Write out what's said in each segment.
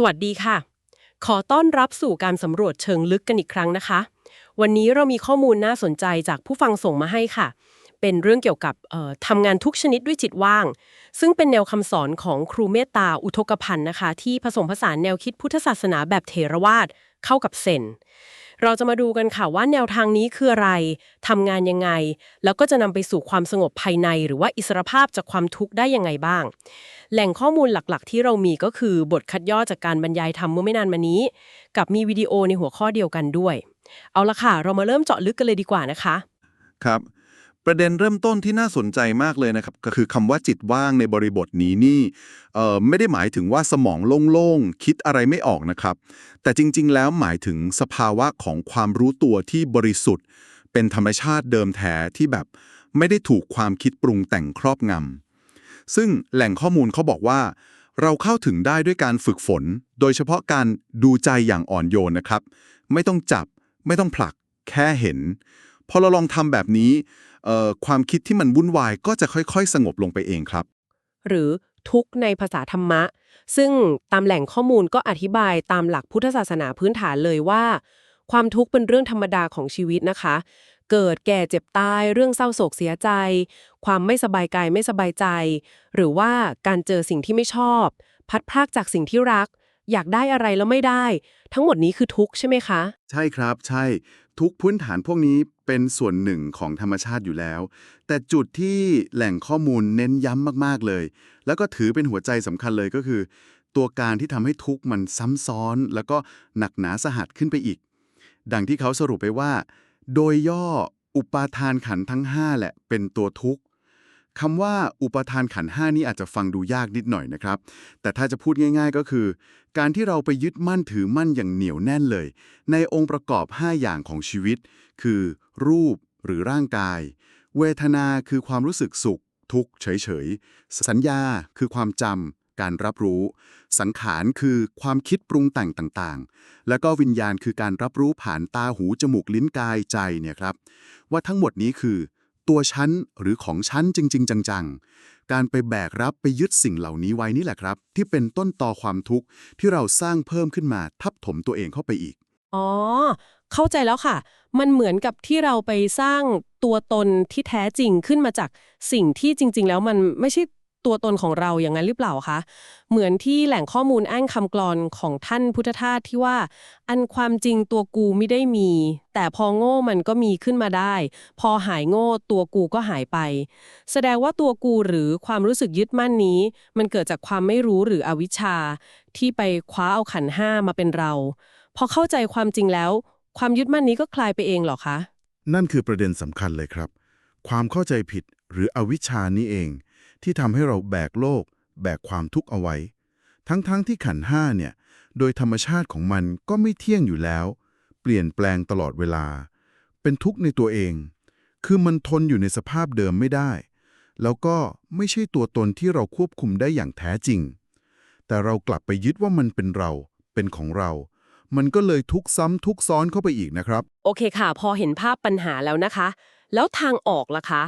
สวัสดีค่ะ ขอต้อนรับสู่การสำรวจเชิงลึกกันอีกครั้งนะคะ วันนี้เรามีข้อมูลน่าสนใจจากผู้ฟังส่งมาให้ค่ะ เป็นเรื่องเกี่ยวกับทำงานทุกชนิดด้วยจิตว่าง ซึ่งเป็นแนวคำสอนของครูเมตตาอุทกพันธ์นะคะ ที่ผสมผสานแนวคิดพุทธศาสนาแบบเถรวาทเข้ากับเซนเราจะมาดูกันค่ะว่าแนวทางนี้คืออะไร ทำงานยังไง แล้วก็จะนำไปสู่ความสงบภายใน หรือว่าอิสรภาพจากความทุกข์ได้ยังไงบ้าง แหล่งข้อมูลหลักๆ ที่เรามีก็คือบทคัดย่อจากการบรรยายธรรมเมื่อไม่นานมานี้ กับมีวิดีโอในหัวข้อเดียวกันด้วย เอาละค่ะ เรามาเริ่มเจาะลึกกันเลยดีกว่านะคะ ครับ ประเด็นเริ่มต้นที่น่าสนใจมากเลยนะครับ ก็คือคำว่าจิตว่างในบริบทนี้นี่เออไม่ได้หมายถึงว่าสมองโล่งๆคิดอะไรไม่ออกนะครับ แต่จริง ๆ แล้วหมายถึงสภาวะของความรู้ตัวที่บริสุทธิ์ เป็นธรรมชาติเดิมแท้ที่แบบไม่ได้ถูกความคิดปรุงแต่งครอบงำ ซึ่งแหล่งข้อมูลเขาบอกว่า เราเข้าถึงได้ด้วยการฝึกฝน โดยเฉพาะการดูใจอย่างอ่อนโยนนะครับ ไม่ต้องจับ ไม่ต้องผลัก แค่เห็น พอเราลองทำแบบนี้ ความคิดที่มันวุ่นวายก็จะค่อยๆ สงบลงไปเองครับ หรือทุกในภาษาธรรมะ ซึ่งตามแหล่งข้อมูลก็อธิบายตามหลักพุทธศาสนาพื้นฐานเลยว่า ความทุกข์เป็นเรื่องธรรมดาของชีวิตนะคะ เกิดแก่เจ็บตาย เรื่องเศร้าโศกเสียใจ ความไม่สบายกายไม่สบายใจ หรือว่าการเจอสิ่งที่ไม่ชอบ พัดพรากจากสิ่งที่รัก อยากได้อะไรแล้วไม่ได้ ทั้งหมดนี้คือทุกข์ใช่ไหมคะ ใช่ครับ ใช่ ทุกพื้นฐานพวกนี้เป็นส่วนหนึ่งของธรรมชาติอยู่แล้ว แต่จุดที่แหล่งข้อมูลเน้นย้ำมาก ๆ เลย แล้วก็ถือเป็นหัวใจสำคัญเลยก็คือ ตัวการที่ทำให้ทุกข์มันซ้ำซ้อน แล้วก็หนักหนาสาหัสขึ้นไปอีก ดังที่เขาสรุปไปว่า โดยย่ออุปาทานขันทั้ง 5 แหละเป็นตัวทุกข์คำว่าอุปาทานขันห้านี่อาจจะฟังดูยากนิดหน่อยนะครับ แต่ถ้าจะพูดง่าย ๆก็คือ การที่เราไปยึดมั่นถือมั่นอย่างเหนียวแน่นเลย ในองค์ประกอบ 5 อย่างของชีวิต คือ รูปหรือร่างกาย เวทนาคือความรู้สึกสุข ทุกข์เฉยๆ สัญญาคือความจำ การรับรู้ สังขารคือความคิดปรุงแต่งต่างๆ แล้วก็วิญญาณคือการรับรู้ผ่านตาหูจมูกลิ้นกายใจเนี่ยครับ ว่าทั้งหมดนี้คือ ตัวฉันหรือของฉันจริง ๆ จังๆ การไปแบกรับไปยึดสิ่งเหล่านี้ไว้นี่แหละครับ ที่เป็นต้นตอความทุกข์ที่เราสร้างเพิ่มขึ้นมาทับถมตัวเองเข้าไปอีกอ๋อ เข้าใจแล้วค่ะ มันเหมือนกับที่เราไปสร้างตัวตนที่แท้จริงขึ้นมาจากสิ่งที่จริง ๆ แล้วมันไม่ใช่ ตัวตนของเราอย่างนั้นหรือเปล่าคะ เหมือนที่แหล่งข้อมูลอ้างคำกลอนของท่านพุทธทาสที่ว่า อันความจริงตัวกูไม่ได้มี แต่พอโง่มันก็มีขึ้นมาได้ พอหายโง่ตัวกูก็หายไป แสดงว่าตัวกูหรือความรู้สึกยึดมั่นนี้ มันเกิดจากความไม่รู้หรืออวิชชา ที่ไปคว้าเอาขันห้ามาเป็นเรา พอเข้าใจความจริงแล้ว ความยึดมั่นนี้ก็คลายไปเองเหรอคะ นั่นคือประเด็นสำคัญเลยครับ ความเข้าใจผิดหรืออวิชชานี้เอง ที่ทำให้เราแบกโลก แบกความทุกข์เอาไว้ ทั้งๆทที่ขันห้าเนี่ย โดยธรรมชาติของมันก็ไม่เที่ยงอยู่แล้ว เปลี่ยนแปลงตลอดเวลา เป็นทุกข์ในตัวเอง คือมันทนอยู่ในสภาพเดิมไม่ได้ แล้วก็ไม่ใช่ตัวตนที่เราควบคุมได้อย่างแท้จริง แต่เรากลับไปยึดว่ามันเป็นเรา เป็นของเรามันก็เลยทุกซ้ำทุกซ้อนเข้าไปอีกนะครับ โอเคค่ะ พอเห็นภาพปัญหาแล้วนะคะ แล้วทางออกล่ะคะ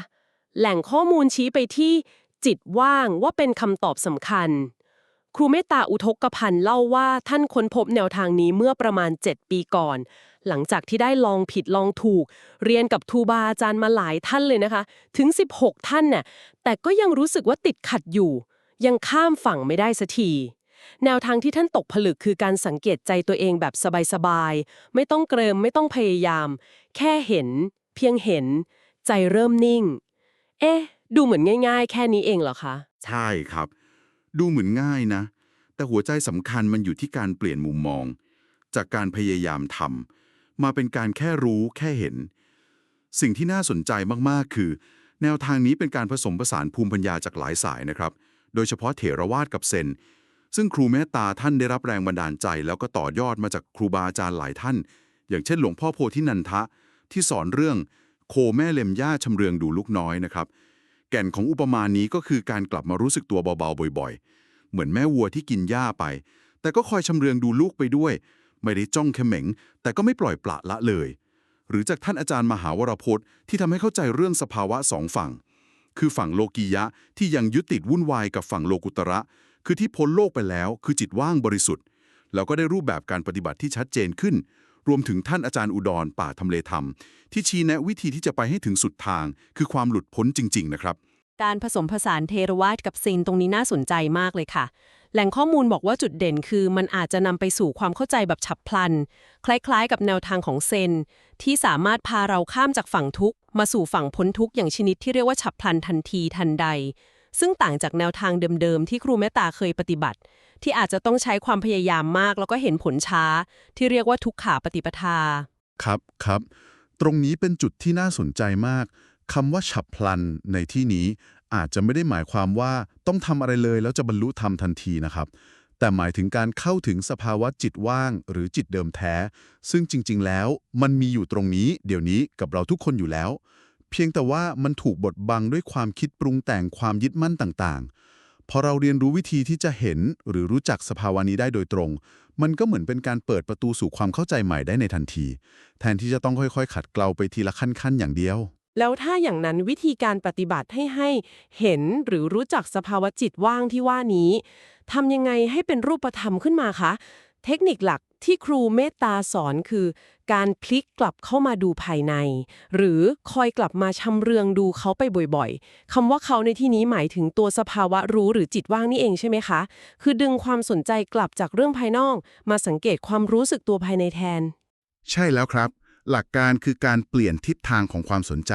แหล่งข้อมูลชี้ไปที่ จิตว่างว่าเป็นคำตอบสำคัญ ครูเมตตาอุทกพันธ์เล่าว่าท่านค้นพบแนวทางนี้เมื่อประมาณ 7 ปีก่อน หลังจากที่ได้ลองผิดลองถูก เรียนกับทูบาอาจารย์มาหลายท่านเลยนะคะ ถึง 16 ท่านน่ะแต่ก็ยังรู้สึกว่าติดขัดอยู่ ยังข้ามฝั่งไม่ได้สักทีแนวทางที่ท่านตกผลึกคือการสังเกตใจตัวเองแบบสบายๆ ไม่ต้องเกริมไม่ต้องพยายาม แค่เห็น เพียงเห็น ใจเริ่มนิ่ง เอ๊ะ ดูเหมือนง่ายๆ แค่นี้เองเหรอคะ ใช่ครับ ดูเหมือนง่ายนะ แต่หัวใจสำคัญมันอยู่ที่การเปลี่ยนมุมมอง จากการพยายามทำมาเป็นการแค่รู้แค่เห็น สิ่งที่น่าสนใจมากๆ คือ แนวทางนี้เป็นการผสมผสานภูมิปัญญาจากหลายสายนะครับ โดยเฉพาะเถรวาทกับเซน ซึ่งครูเมตตาท่านได้รับแรงบันดาลใจ แล้วก็ต่อยอดมาจากครูบาอาจารย์หลายท่าน อย่างเช่น หลวงพ่อโพธินันทะที่สอนเรื่องโคแม่เล็มย่าชำเรืองดูลูกน้อยนะครับ แก่นของอุปมานี้ก็คือการกลับมารู้สึกตัวเบาๆบ่อยๆ เหมือนแม่วัวที่กินหญ้าไป แต่ก็คอยชำเรืองดูลูกไปด้วย ไม่ได้จ้องเขม็ง แต่ก็ไม่ปล่อยปละละเลย หรือจากท่านอาจารย์มหาวรพจน์ที่ทำให้เข้าใจเรื่องสภาวะสองฝั่ง คือฝั่งโลกียะที่ยังยึดติดวุ่นวายกับฝั่งโลกุตระ คือที่พ้นโลกไปแล้ว คือจิตว่างบริสุทธิ์ แล้วก็ได้รูปแบบการปฏิบัติที่ชัดเจนขึ้น รวมถึงท่านอาจารย์อุดรป่าทำเลธรรม ที่ชี้แนะวิธีที่จะไปให้ถึงสุดทาง คือความหลุดพ้นจริง ๆ นะครับ การผสมผสานเทรวาสกับซีนตรงนี้น่าสนใจมากเลยค่ะ แหล่งข้อมูลบอกว่าจุดเด่นคือ มันอาจจะนำไปสู่ความเข้าใจแบบฉับพลัน คล้ายๆ กับแนวทางของเซน ที่สามารถพาเราข้ามจากฝั่งทุกข์มาสู่ฝั่งพ้นทุกข์อย่างชนิดที่เรียกว่าฉับพลันทันทีทันใดซึ่งต่างจากแนวทางเดิมๆ ที่ครูเมตตาเคยปฏิบัติ ที่อาจจะต้องใช้ความพยายามมาก แล้วก็เห็นผลช้า ที่เรียกว่าทุกขาปฏิปทา ครับครับ ตรงนี้เป็นจุดที่น่าสนใจมากคำว่าฉับพลันในที่นี้อาจจะไม่ได้หมายความว่าต้องทำอะไรเลยแล้วจะบรรลุธรรมทันทีนะครับ แต่หมายถึงการเข้าถึงสภาวะจิตว่างหรือจิตเดิมแท้ ซึ่งจริง ๆ แล้ว มันมีอยู่ตรงนี้ เดี๋ยวนี้กับเราทุกคนอยู่แล้ว เพียงแต่ว่ามันถูกบดบังด้วยความคิดปรุงแต่งความยึดมั่นต่างๆ พอเราเรียนรู้วิธีที่จะเห็นหรือรู้จักสภาวะนี้ได้โดยตรง มันก็เหมือนเป็นการเปิดประตูสู่ความเข้าใจใหม่ได้ในทันที แทนที่จะต้องค่อยๆ ขัดเกลาไปทีละขั้นๆ อย่างเดียว แล้วถ้าอย่างนั้นวิธีการปฏิบัติให้ให้เห็นหรือรู้จักสภาวะจิตว่างที่ว่านี้ทำยังไงให้เป็นรูปธรรมขึ้นมาคะ เทคนิคหลักที่ครูเมตตาสอนคือ การพลิกกลับเข้ามาดูภายใน หรือคอยกลับมาชำเรืองดูเขาไปบ่อยๆคำว่าเขาในที่นี้หมายถึงตัวสภาวะรู้หรือจิตว่างนี่เองใช่ไหมคะ คือดึงความสนใจกลับจากเรื่องภายนอก มาสังเกตความรู้สึกตัวภายในแทน ใช่แล้วครับ หลักการคือการเปลี่ยนทิศทางของความสนใจ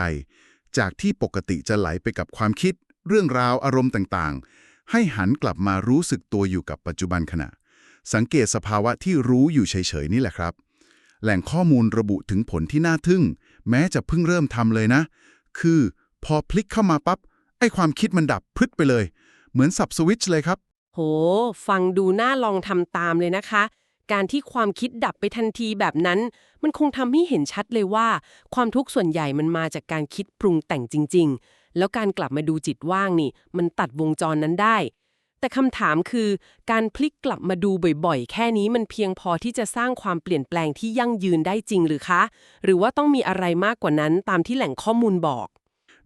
จากที่ปกติจะไหลไปกับความคิด เรื่องราวอารมณ์ต่างๆ ให้หันกลับมารู้สึกตัวอยู่กับปัจจุบันขณะ สังเกตสภาวะที่รู้อยู่เฉยๆนี่แหละครับ แหล่งข้อมูลระบุถึงผลที่น่าทึ่ง แม้จะเพิ่งเริ่มทำเลยนะ คือพอพลิกเข้ามาปั๊บไอ้ความคิดมันดับพึดไปเลย เหมือนสับสวิตช์เลยครับ โห ฟังดูน่าลองทำตามเลยนะคะ การที่ความคิดดับไปทันทีแบบนั้น มันคงทำให้เห็นชัดเลยว่า ความทุกข์ส่วนใหญ่มันมาจากการคิดปรุงแต่งจริง ๆ แล้วการกลับมาดูจิตว่างนี่ มันตัดวงจรนั้นได้ แต่คำถามคือการพลิกกลับมาดูบ่อยๆ แค่นี้มันเพียงพอที่จะสร้างความเปลี่ยนแปลงที่ยั่งยืนได้จริงหรือคะ หรือว่าต้องมีอะไรมากกว่านั้นตามที่แหล่งข้อมูลบอก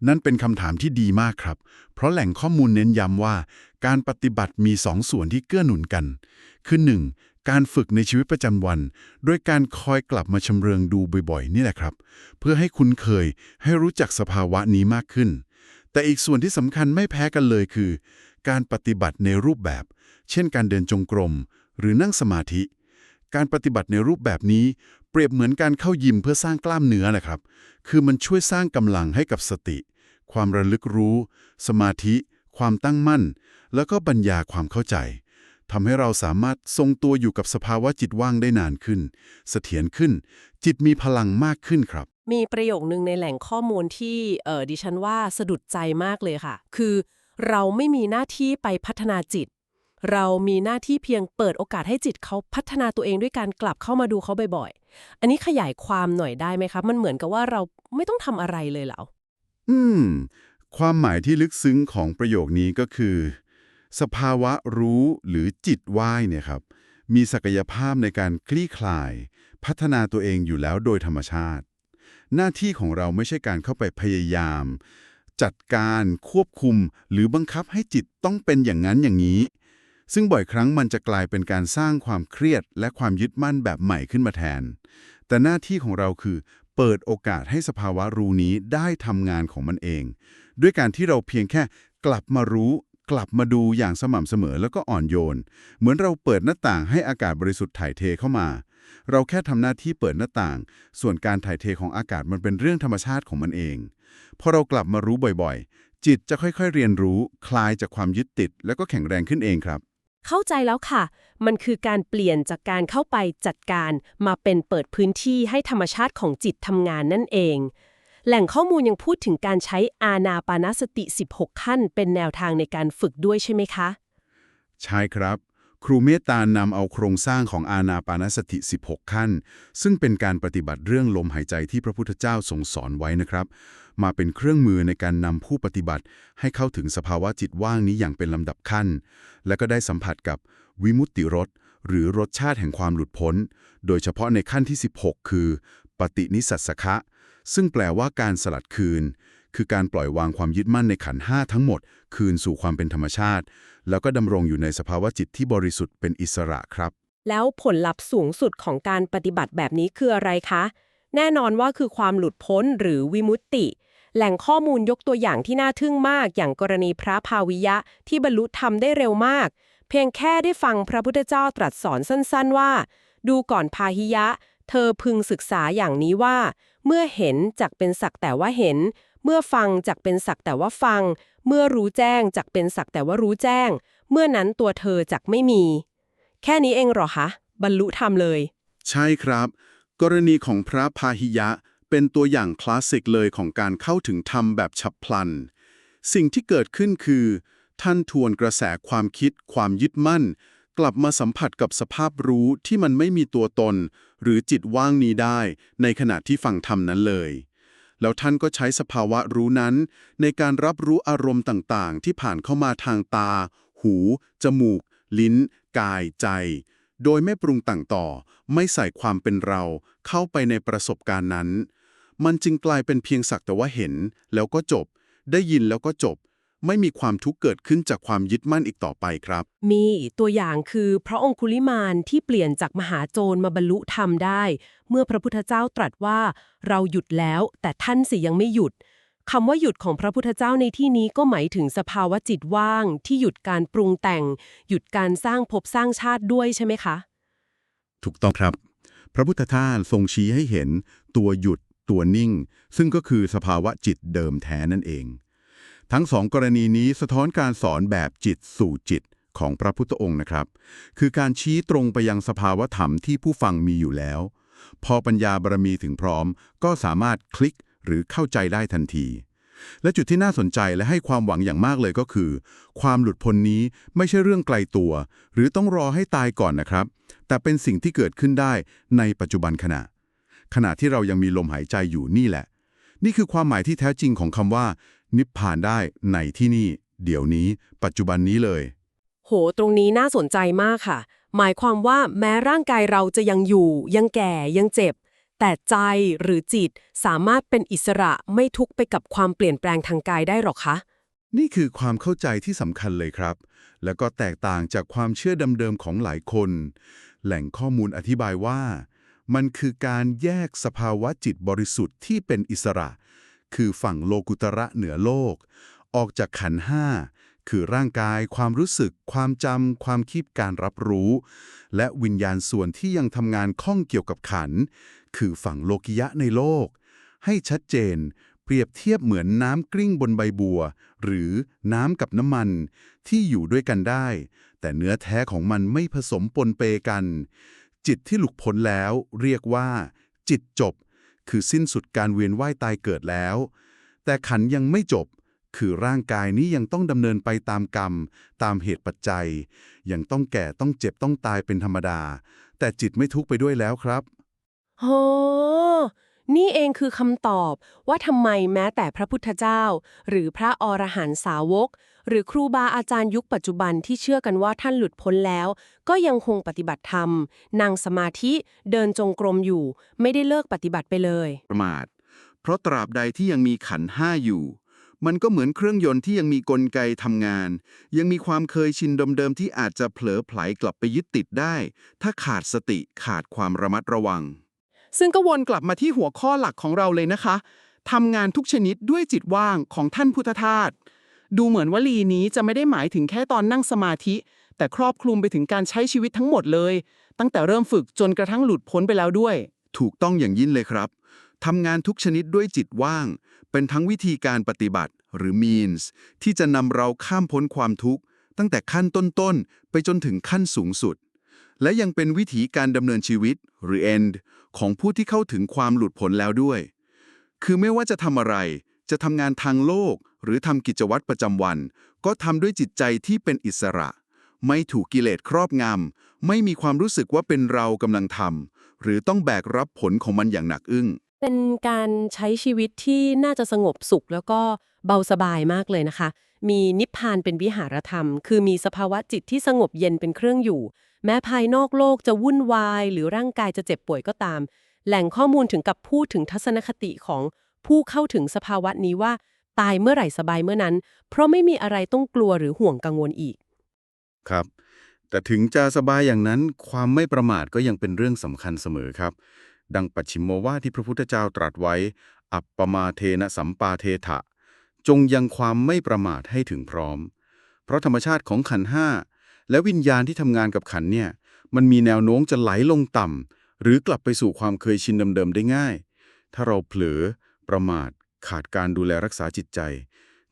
นั่นเป็นคำถามที่ดีมากครับ เพราะแหล่งข้อมูลเน้นย้ำว่า การปฏิบัติมีสองส่วนที่เกื้อหนุนกัน คือ 1. การฝึกในชีวิตประจำวันโดยการคอยกลับมาชำเรืองดูบ่อยๆ นี่แหละครับ เพื่อให้คุ้นเคยให้รู้จักสภาวะนี้มากขึ้น แต่อีกส่วนที่สำคัญไม่แพ้กันเลยคือ การปฏิบัติในรูปแบบ เช่นการเดินจงกรม หรือนั่งสมาธิ การปฏิบัติในรูปแบบนี้ เปรียบเหมือนการเข้ายิมเพื่อสร้างกล้ามเนื้อนะครับ คือมันช่วยสร้างกำลังให้กับสติ ความระลึกรู้ สมาธิ ความตั้งมั่น แล้วก็ปัญญาความเข้าใจทำให้เราสามารถทรงตัวอยู่กับสภาวะจิตว่างได้นานขึ้น เสถียรขึ้น จิตมีพลังมากขึ้นครับ มีประโยคนึงในแหล่งข้อมูลที่เออดิฉันว่าสะดุดใจมากเลยค่ะ คือ เราไม่มีหน้าที่ไปพัฒนาจิต เรามีหน้าที่เพียงเปิดโอกาสให้จิตเขาพัฒนาตัวเองด้วยการกลับเข้ามาดูเขาบ่อยๆ อันนี้ขยายความหน่อยได้ไหมคะ มันเหมือนกับว่าเราไม่ต้องทำอะไรเลยเหรอ อืม ความหมายที่ลึกซึ้งของประโยคนี้ก็คือ สภาวะรู้หรือจิตว่ายเนี่ยครับ มีศักยภาพในการคลี่คลาย พัฒนาตัวเองอยู่แล้วโดยธรรมชาติ หน้าที่ของเราไม่ใช่การเข้าไปพยายาม จัดการควบคุม หรือบังคับให้จิตต้องเป็นอย่างนั้นอย่างนี้ ซึ่งบ่อยครั้งมันจะกลายเป็นการสร้างความเครียดและความยึดมั่นแบบใหม่ขึ้นมาแทน แต่หน้าที่ของเราคือเปิดโอกาสให้สภาวะรู้นี้ได้ทำงานของมันเอง ด้วยการที่เราเพียงแค่กลับมารู้กลับมาดูอย่างสม่ำเสมอแล้วก็อ่อนโยน เหมือนเราเปิดหน้าต่างให้อากาศบริสุทธิ์ถ่ายเทเข้ามา เราแค่ทำหน้าที่เปิดหน้าต่าง ส่วนการถ่ายเทของอากาศมันเป็นเรื่องธรรมชาติของมันเอง พอเรากลับมารู้บ่อยๆ จิตจะค่อยๆเรียนรู้ คลายจากความยึดติด แล้วก็แข็งแรงขึ้นเองครับ เข้าใจแล้วค่ะ มันคือการเปลี่ยนจากการเข้าไปจัดการมาเป็นเปิดพื้นที่ให้ธรรมชาติของจิตทำงานนั่นเอง แหล่งข้อมูลยังพูดถึงการใช้อาณาปานสติ 16 ขั้น เป็นแนวทางในการฝึกด้วยใช่ไหมคะ ใช่ครับ ครูเมตตานำเอาโครงสร้างของอาณาปานสติ 16 ขั้น ซึ่งเป็นการปฏิบัติเรื่องลมหายใจที่พระพุทธเจ้าทรงสอนไว้นะครับ มาเป็นเครื่องมือในการนำผู้ปฏิบัติ ให้เข้าถึงสภาวะจิตว่างนี้อย่างเป็นลำดับขั้น และก็ได้สัมผัสกับวิมุตติรสหรือรสชาติแห่งความหลุดพ้น โดยเฉพาะในขั้นที่ 16 คือ ปฏินิสัสคะซึ่งแปลว่าการสลัดคืน คือการปล่อยวางความยึดมั่นในขันห้าทั้งหมด คืนสู่ความเป็นธรรมชาติ แล้วก็ดำรงอยู่ในสภาวะจิตที่บริสุทธิ์เป็นอิสระครับ แล้วผลลัพธ์สูงสุดของการปฏิบัติแบบนี้คืออะไรคะ แน่นอนว่าคือความหลุดพ้นหรือวิมุตติ แหล่งข้อมูลยกตัวอย่างที่น่าทึ่งมาก อย่างกรณีพระภาวิยะที่บรรลุธรรมได้เร็วมาก เพียงแค่ได้ฟังพระพุทธเจ้าตรัสสอนสั้นๆว่า ดูก่อนพาหิยะ เธอพึงศึกษาอย่างนี้ว่า เมื่อเห็นจักเป็นสักแต่ว่าเห็น เมื่อฟังจักเป็นสักแต่ว่าฟัง เมื่อรู้แจ้งจักเป็นสักแต่ว่ารู้แจ้ง เมื่อนั้นตัวเธอจักไม่มี แค่นี้เองเหรอคะบรรลุธรรมเลย ใช่ครับ กรณีของพระพาหิยะ เป็นตัวอย่างคลาสสิกเลยของการเข้าถึงธรรมแบบฉับพลัน สิ่งที่เกิดขึ้นคือ ท่านทวนกระแสความคิด ความยึดมั่น กลับมาสัมผัสกับสภาพรู้ที่มันไม่มีตัวตน หรือจิตว่างนี้ได้ ในขณะที่ฟังธรรมนั้นเลย แล้วท่านก็ใช้สภาวะรู้นั้น ในการรับรู้อารมณ์ต่างๆ ที่ผ่านเข้ามาทางตา หู จมูก ลิ้น กาย ใจโดยไม่ปรุงแต่งต่อ ไม่ใส่ความเป็นเราเข้าไปในประสบการณ์นั้น มันจึงกลายเป็นเพียงสักแต่ว่าเห็น แล้วก็จบ ได้ยินแล้วก็จบ ไม่มีความทุกข์เกิดขึ้นจากความยึดมั่นอีกต่อไปครับ มีตัวอย่างคือพระองคุลิมานที่เปลี่ยนจากมหาโจรมาบรรลุธรรมได้ เมื่อพระพุทธเจ้าตรัสว่าเราหยุดแล้ว แต่ท่านสิยังไม่หยุดคำว่าหยุดของพระพุทธเจ้าในที่นี้ก็หมายถึงสภาวะจิตว่าง ที่หยุดการปรุงแต่ง หยุดการสร้างภพสร้างชาติด้วยใช่ไหมคะ ถูกต้องครับ พระพุทธทาสทรงชี้ให้เห็น ตัวหยุด ตัวนิ่ง ซึ่งก็คือสภาวะจิตเดิมแท้นั่นเอง ทั้งสองกรณีนี้สะท้อนการสอนแบบจิตสู่จิตของพระพุทธองค์นะครับ คือการชี้ตรงไปยังสภาวะธรรมที่ผู้ฟังมีอยู่แล้ว พอปัญญาบารมีถึงพร้อม ก็สามารถคลิกหรือเข้าใจได้ทันที และจุดที่น่าสนใจและให้ความหวังอย่างมากเลยก็คือ ความหลุดพ้นนี้ไม่ใช่เรื่องไกลตัว หรือต้องรอให้ตายก่อนนะครับ แต่เป็นสิ่งที่เกิดขึ้นได้ในปัจจุบันขณะ ขณะที่เรายังมีลมหายใจอยู่นี่แหละ นี่คือความหมายที่แท้จริงของคำว่า นิพพานได้ในที่นี่ เดี๋ยวนี้ ปัจจุบันนี้เลย โห ตรงนี้น่าสนใจมากค่ะ หมายความว่าแม้ร่างกายเราจะยังอยู่ ยังแก่ยังเจ็บ แต่ใจหรือจิตสามารถเป็นอิสระไม่ทุกข์ไปกับความเปลี่ยนแปลงทางกายได้หรอคะนี่คือความเข้าใจที่สำคัญเลยครับ แล้วก็แตกต่างจากความเชื่อเดิมๆของหลายคน แหล่งข้อมูลอธิบายว่า มันคือการแยกสภาวะจิตบริสุทธิ์ที่เป็นอิสระ คือฝั่งโลกุตระเหนือโลก ออกจากขันห้าคือร่างกาย ความรู้สึก ความจำ ความคิดการรับรู้ และวิญญาณส่วนที่ยังทำงานข้องเกี่ยวกับขัน คือฝั่งโลกิยะในโลก ให้ชัดเจน เปรียบเทียบเหมือนน้ำกลิ้งบนใบบัว หรือน้ำกับน้ำมันที่อยู่ด้วยกันได้ แต่เนื้อแท้ของมันไม่ผสมปนเปกัน จิตที่หลุดพ้นแล้วเรียกว่า จิตจบ คือสิ้นสุดการเวียนว่ายตายเกิดแล้ว แต่ขันยังไม่จบ คือร่างกายนี้ยังต้องดำเนินไปตามกรรม ตามเหตุปัจจัย ยังต้องแก่ต้องเจ็บต้องตายเป็นธรรมดา แต่จิตไม่ทุกข์ไปด้วยแล้วครับ โห นี่เองคือคำตอบว่าทำไมแม้แต่พระพุทธเจ้า หรือพระอรหันตสาวก หรือครูบาอาจารย์ยุคปัจจุบันที่เชื่อกันว่าท่านหลุดพ้นแล้ว ก็ยังคงปฏิบัติธรรม นั่งสมาธิเดินจงกรมอยู่ ไม่ได้เลิกปฏิบัติไปเลย ประมาท เพราะตราบใดที่ยังมีขันห้าอยู่ มันก็เหมือนเครื่องยนต์ที่ยังมีกลไกทำงาน ยังมีความเคยชินเดิมๆที่อาจจะเผลอไผลกลับไปยึดติดได้ ถ้าขาดสติขาดความระมัดระวัง ซึ่งก็วนกลับมาที่หัวข้อหลักของเราเลยนะคะทำงานทุกชนิดด้วยจิตว่างของท่านพุทธทาสดูเหมือนวลีนี้จะไม่ได้หมายถึงแค่ตอนนั่งสมาธิ แต่ครอบคลุมไปถึงการใช้ชีวิตทั้งหมดเลย ตั้งแต่เริ่มฝึกจนกระทั่งหลุดพ้นไปแล้วด้วย ถูกต้องอย่างยิ่งเลยครับทำงานทุกชนิดด้วยจิตว่าง เป็นทั้งวิธีการปฏิบัติหรือ means ที่จะนำเราข้ามพ้นความทุกข์ ตั้งแต่ขั้นต้นๆ ไปจนถึงขั้นสูงสุด และยังเป็นวิธีการดำเนินชีวิตหรือ end ของผู้ที่เข้าถึงความหลุดพ้นแล้วด้วย คือไม่ว่าจะทำอะไร จะทำงานทางโลก หรือทำกิจวัตรประจำวัน ก็ทำด้วยจิตใจที่เป็นอิสระ ไม่ถูกกิเลสครอบงำไม่มีความรู้สึกว่าเป็นเรากำลังทำหรือต้องแบกรับผลของมันอย่างหนักอึ้ง เป็นการใช้ชีวิตที่น่าจะสงบสุขแล้วก็เบาสบายมากเลยนะคะ มีนิพพานเป็นวิหารธรรม คือมีสภาวะจิตที่สงบเย็นเป็นเครื่องอยู่ แม้ภายนอกโลกจะวุ่นวาย หรือร่างกายจะเจ็บป่วยก็ตาม แหล่งข้อมูลถึงกับพูดถึงทัศนคติของผู้เข้าถึงสภาวะนี้ว่า ตายเมื่อไหร่สบายเมื่อนั้น เพราะไม่มีอะไรต้องกลัวหรือห่วงกังวลอีก ครับ แต่ถึงจะสบายอย่างนั้น ความไม่ประมาทก็ยังเป็นเรื่องสำคัญเสมอครับ ดังปัจฉิมโมวาที่พระพุทธเจ้าตรัสไว้ อัปปมาเทนะสัมปาเทถะ จงยังความไม่ประมาทให้ถึงพร้อม เพราะธรรมชาติของขันห้า และวิญญาณที่ทำงานกับขันเนี่ย มันมีแนวโน้มจะไหลลงต่ำหรือกลับไปสู่ความเคยชินเดิมๆได้ง่าย ถ้าเราเผลอ ประมาท ขาดการดูแลรักษาจิตใจ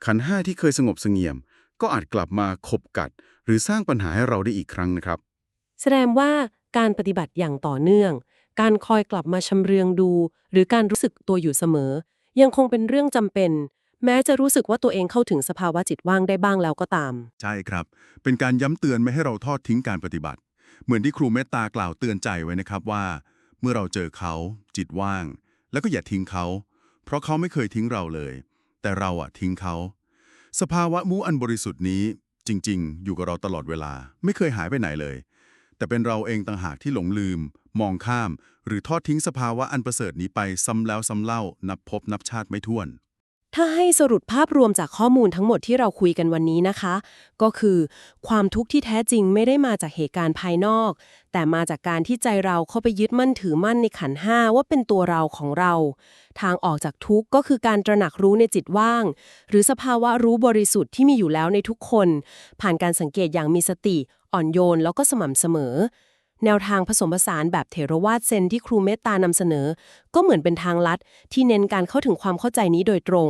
ขันห้าที่เคยสงบเสงี่ยม ก็อาจกลับมาขบกัด หรือสร้างปัญหาให้เราได้อีกครั้งนะครับ แสดงว่าการปฏิบัติอย่างต่อเนื่อง การคอยกลับมาชำเรืองดู หรือการรู้สึกตัวอยู่เสมอ ยังคงเป็นเรื่องจำเป็น แม้จะรู้สึกว่าตัวเองเข้าถึงสภาวะจิตว่างได้บ้างแล้วก็ตาม ใช่ครับ เป็นการย้ำเตือนไม่ให้เราทอดทิ้งการปฏิบัติ เหมือนที่ครูเมตตากล่าวเตือนใจไว้นะครับว่า เมื่อเราเจอเขาจิตว่าง แล้วก็อย่าทิ้งเขา เพราะเขาไม่เคยทิ้งเราเลย แต่เราอะทิ้งเขา สภาวะมูอันบริสุทธิ์นี้ จริง ๆ อยู่กับเราตลอดเวลา ไม่เคยหายไปไหนเลย แต่เป็นเราเองต่างหากที่หลงลืม มองข้าม หรือทอดทิ้งสภาวะอันประเสริฐนี้ไปซ้ำแล้วซ้ำเล่านับพบนับชาติไม่ถ้วน ถ้าให้สรุปภาพรวมจากข้อมูลทั้งหมดที่เราคุยกันวันนี้นะคะ ก็คือความทุกข์ที่แท้จริงไม่ได้มาจากเหตุการณ์ภายนอก แต่มาจากการที่ใจเราเข้าไปยึดมั่นถือมั่นในขันห้าว่าเป็นตัวเราของเรา ทางออกจากทุกข์ก็คือการตระหนักรู้ในจิตว่าง หรือสภาวะรู้บริสุทธิ์ที่มีอยู่แล้วในทุกคน ผ่านการสังเกตอย่างมีสติ อ่อนโยนแล้วก็สม่ำเสมอ แนวทางผสมผสานแบบเถรวาทเซนที่ครูเมตตานำเสนอ ก็เหมือนเป็นทางลัด ที่เน้นการเข้าถึงความเข้าใจนี้โดยตรง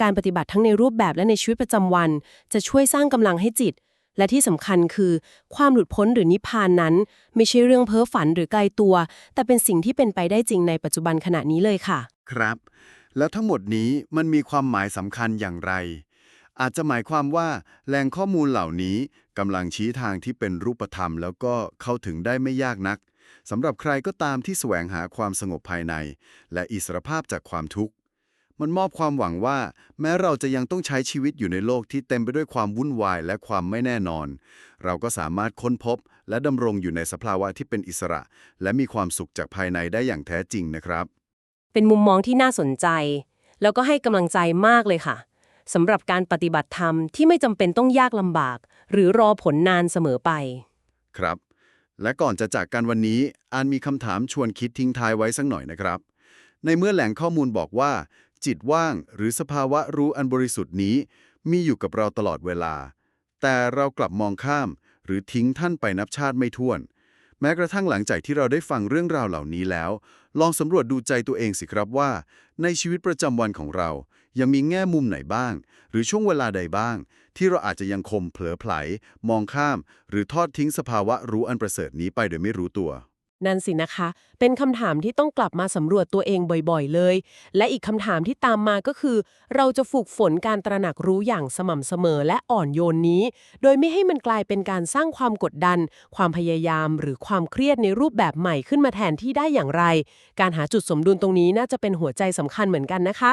การปฏิบัติทั้งในรูปแบบและในชีวิตประจำวัน จะช่วยสร้างกำลังให้จิต และที่สำคัญคือ ความหลุดพ้นหรือนิพพานนั้น ไม่ใช่เรื่องเพ้อฝันหรือไกลตัว แต่เป็นสิ่งที่เป็นไปได้จริงในปัจจุบันขณะนี้เลยค่ะ ครับ แล้วทั้งหมดนี้มันมีความหมายสำคัญอย่างไร อาจจะหมายความว่าแหล่งข้อมูลเหล่านี้กำลังชี้ทางที่เป็นรูปธรรม แล้วก็เข้าถึงได้ไม่ยากนักสำหรับใครก็ตามที่แสวงหาความสงบภายใน และอิสรภาพจากความทุกข์ มันมอบความหวังว่า แม้เราจะยังต้องใช้ชีวิตอยู่ในโลกที่เต็มไปด้วยความวุ่นวายและความไม่แน่นอน เราก็สามารถค้นพบ และดำรงอยู่ในสภาวะที่เป็นอิสระ และมีความสุขจากภายในได้อย่างแท้จริงนะครับ เป็นมุมมองที่น่าสนใจ แล้วก็ให้กำลังใจมากเลยค่ะ สำหรับการปฏิบัติธรรมที่ไม่จำเป็นต้องยากลำบาก หรือรอผลนานเสมอไป ครับ และก่อนจะจากกันวันนี้อานมีคำถามชวนคิดทิ้งท้ายไว้สักหน่อยนะครับ ในเมื่อแหล่งข้อมูลบอกว่า จิตว่างหรือสภาวะรู้อันบริสุทธิ์นี้ มีอยู่กับเราตลอดเวลา แต่เรากลับมองข้าม หรือทิ้งท่านไปนับชาติไม่ถ้วนแม้กระทั่งหลังจากที่เราได้ฟังเรื่องราวเหล่านี้แล้ว ลองสำรวจดูใจตัวเองสิครับว่า ในชีวิตประจำวันของเรา ยังมีแง่มุมไหนบ้าง หรือช่วงเวลาใดบ้าง ที่เราอาจจะยังคมเผลอไผล มองข้าม หรือทอดทิ้งสภาวะรู้อันประเสริฐนี้ไปโดยไม่รู้ตัว นั่นสินะคะ เป็นคำถามที่ต้องกลับมาสำรวจตัวเองบ่อยๆ เลย และอีกคำถามที่ตามมาก็คือ เราจะฝึกฝนการตระหนักรู้อย่างสม่ำเสมอและอ่อนโยนนี้ โดยไม่ให้มันกลายเป็นการสร้างความกดดัน ความพยายาม หรือความเครียดในรูปแบบใหม่ขึ้นมาแทนที่ได้อย่างไร การหาจุดสมดุลตรงนี้น่าจะเป็นหัวใจสำคัญเหมือนกันนะคะ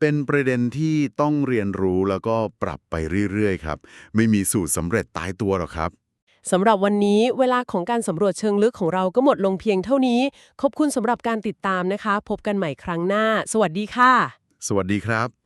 เป็นประเด็นที่ต้องเรียนรู้แล้วก็ปรับไปเรื่อยๆครับ ไม่มีสูตรสำเร็จตายตัวหรอกครับสำหรับวันนี้เวลาของการสำรวจเชิงลึกของเราก็หมดลงเพียงเท่านี้ ขอบคุณสำหรับการติดตามนะคะ พบกันใหม่ครั้งหน้า สวัสดีค่ะ สวัสดีครับ